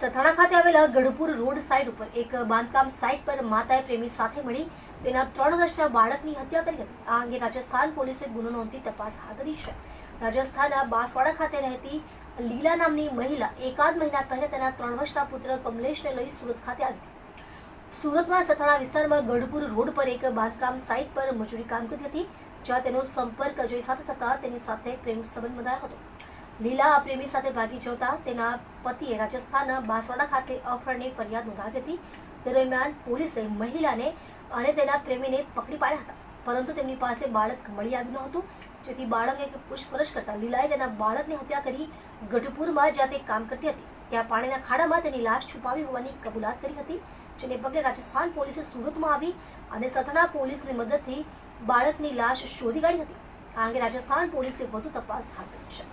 સથાણા ખાતે આવેલા Gadhpur road side ઉપર એક બાંધકામ સાઇટ પર માતાએ પ્રેમી સાથે મળી તેના ત્રણ વર્ષના બાળકની હત્યા કરી હતી. આ અંગે રાજસ્થાન પોલીસે ગુનો નોંધી તપાસ હાથ ધરી છે. રાજસ્થાનના બાંસવાડા ખાતે રહેતી લીલા નામની મહિલા એકાદ મહિના પહેલા તેના ત્રણ વર્ષના પુત્ર કમલેશને લઈ સુરત ખાતે આવી સુરતમાં સથાણા વિસ્તારમાં ગઢપુર રોડ પર એક બાંધકામ સાઇટ પર મજૂરી કામ કરતી હતી, જ્યાં તેનો સંપર્ક અજય સાથે થતા તેની સાથે પ્રેમ સંબંધ બંધાયો હતો. લીલા પ્રેમી સાથે ભાગી જતા તેના પતિએ રાજસ્થાનના બાંસવાડા ખાતે અપહરણની ફરિયાદ નોંધાવી હતી. દરમિયાન પોલીસે મહિલાને અને તેના પ્રેમીને પકડી પાડ્યા હતા. પરંતુ તેમની પાસે બાળક મળી આવ્યું ન હતું. જેથી બાળકે પૂછપરછ કરતા લીલાએ તેના બાળકની હત્યા કરી ગઢપુરમાં જ્યાં તે કામ કરતી હતી. ત્યાં પાણીના ખાડામાં તેની લાશ છુપાવી હોવાની કબૂલાત કરી હતી, જેને પગલે રાજસ્થાન પોલીસે સુરતમાં આવી અને સથડા પોલીસની મદદથી બાળકની લાશ શોધી કાઢી હતી. આ અંગે રાજસ્થાન પોલીસે વધુ તપાસ હાથ ધરી છે.